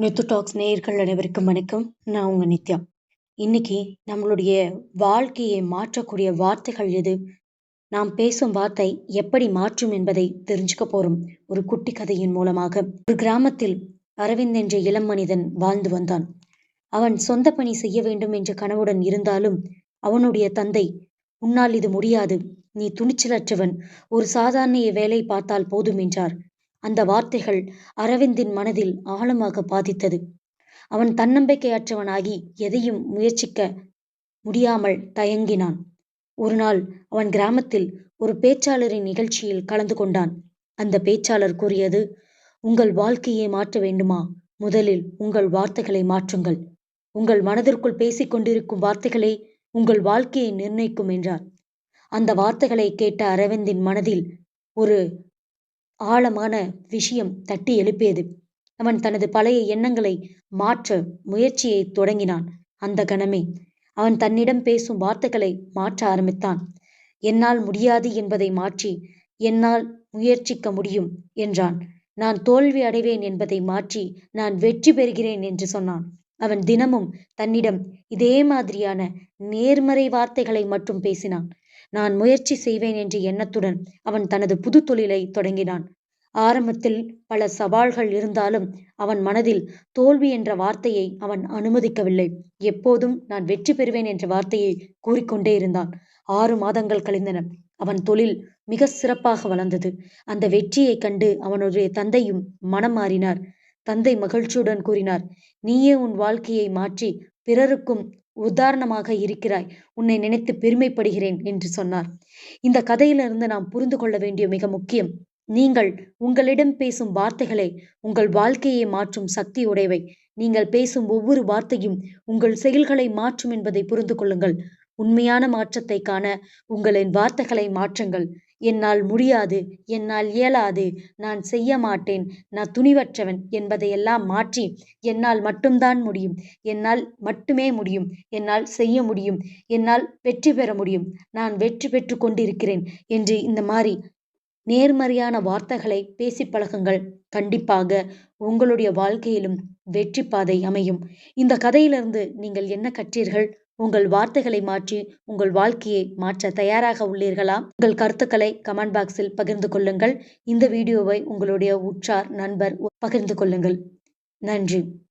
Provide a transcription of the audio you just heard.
Nithu tax நேயர்கள் அனைவருக்கும் வணக்கம். நான் உங்க நித்யா. இன்னைக்கு நம்மளுடைய வாழ்க்கையை மாற்றக்கூடிய வார்த்தைகள் எது? நாம் பேசும் வார்த்தை எப்படி மாற்றும் என்பதை தெரிஞ்சுக்க போறோம். ஒரு குட்டி கதையின் மூலமாக. ஒரு கிராமத்தில் அரவிந்த் என்ற இளம் மனிதன் வாழ்ந்து வந்தான். அவன் சொந்த பணி செய்ய வேண்டும் என்ற கனவுடன் இருந்தாலும், அவனுடைய தந்தை, "உன்னால் இது முடியாது. நீ துணிச்சலற்றவன். ஒரு சாதாரண வேலை பார்த்தால் போதும்" என்றார். அந்த வார்த்தைகள் அரவிந்தின் மனதில் ஆழமாக பாதித்தது. அவன் தன்னம்பிக்கையற்றவனாகி எதையும் முயற்சிக்க முடியாமல் தயங்கினான். ஒரு நாள் அவன் கிராமத்தில் ஒரு பேச்சாளரின் நிகழ்ச்சியில் கலந்து கொண்டான். அந்த பேச்சாளர் கூறியது, "உங்கள் வாழ்க்கையை மாற்ற வேண்டுமா? முதலில் உங்கள் வார்த்தைகளை மாற்றுங்கள். உங்கள் மனதிற்குள் பேசிக் கொண்டிருக்கும் வார்த்தைகளே உங்கள் வாழ்க்கையை நிர்ணயிக்கும்" என்றார். அந்த வார்த்தைகளை கேட்ட அரவிந்தின் மனதில் ஒரு ஆழமான விஷயம் தட்டி எழுப்பியது. அவன் தனது பழைய எண்ணங்களை மாற்ற முயற்சியைத் தொடங்கினான். அந்த கணமே, அவன் தன்னிடம் பேசும் வார்த்தைகளை மாற்ற ஆரம்பித்தான். "என்னால் முடியாது என்பதை மாற்றி, என்னால் முயற்சிக்க முடியும்" என்றான். "நான் தோல்வி அடைவேன் என்பதை மாற்றி, நான் வெற்றி பெறுகிறேன்" என்று சொன்னான். அவன் தினமும் தன்னிடம் இதே மாதிரியான நேர்மறை வார்த்தைகளை மட்டும் பேசினான். "நான் முயற்சி செய்வேன்" என்ற எண்ணத்துடன் அவன் தனது புது தொழிலை தொடங்கினான். ஆரம்பத்தில் பல சவால்கள் இருந்தாலும், அவன் மனதில் தோல்வி என்ற வார்த்தையை அவன் அனுமதிக்கவில்லை. எப்போதும் "நான் வெற்றி பெறுவேன்" என்ற வார்த்தையை கூறிக்கொண்டே இருந்தான். ஆறு மாதங்கள் கழிந்தன. அவன் தொழில் மிக சிறப்பாக வளர்ந்தது. அந்த வெற்றியைக் கண்டு அவனுடைய தந்தையும் மனம் மாறினார். தந்தை மகிழ்ச்சியுடன் கூறினார், "நீயே உன் வாழ்க்கையை மாற்றி, பிறருக்கும் உதாரணமாக இருக்கிறாய். உன்னை நினைத்து பெருமைப்படுகிறேன்" என்று சொன்னார். இந்த கதையிலிருந்து நாம் புரிந்து கொள்ள வேண்டிய மிக முக்கியம் நீங்கள் உங்களிடம் பேசும் வார்த்தைகளை உங்கள் வாழ்க்கையை மாற்றும் சக்தி உடையவை. நீங்கள் பேசும் ஒவ்வொரு வார்த்தையும் உங்கள் செயல்களை மாற்றும் என்பதை புரிந்து கொள்ளுங்கள். உண்மையான மாற்றத்தை காண உங்களின் வார்த்தைகளை மாற்றுங்கள். "என்னால் முடியாது, என்னால் இயலாது, நான் செய்ய மாட்டேன், நான் துணிவற்றவன்" என்பதையெல்லாம் மாற்றி, "என்னால் மட்டும்தான் முடியும், என்னால் மட்டுமே முடியும், என்னால் செய்ய முடியும், என்னால் வெற்றி பெற முடியும், நான் வெற்றி பெற்று கொண்டிருக்கிறேன்" என்று இந்த மாதிரி நேர்மறையான வார்த்தைகளை பேசிப் பழகுங்கள். கண்டிப்பாக உங்களுடைய வாழ்க்கையிலும் வெற்றி பாதை அமையும். இந்த கதையிலிருந்து நீங்கள் என்ன கற்றீர்கள்? உங்கள் வார்த்தைகளை மாற்றி உங்கள் வாழ்க்கையை மாற்ற தயாராக உள்ளீர்களா? உங்கள் கருத்துக்களை கமெண்ட் பாக்ஸில் பகிர்ந்து கொள்ளுங்கள். இந்த வீடியோவை உங்களுடைய உற்றார், நண்பர் பகிர்ந்து கொள்ளுங்கள். நன்றி.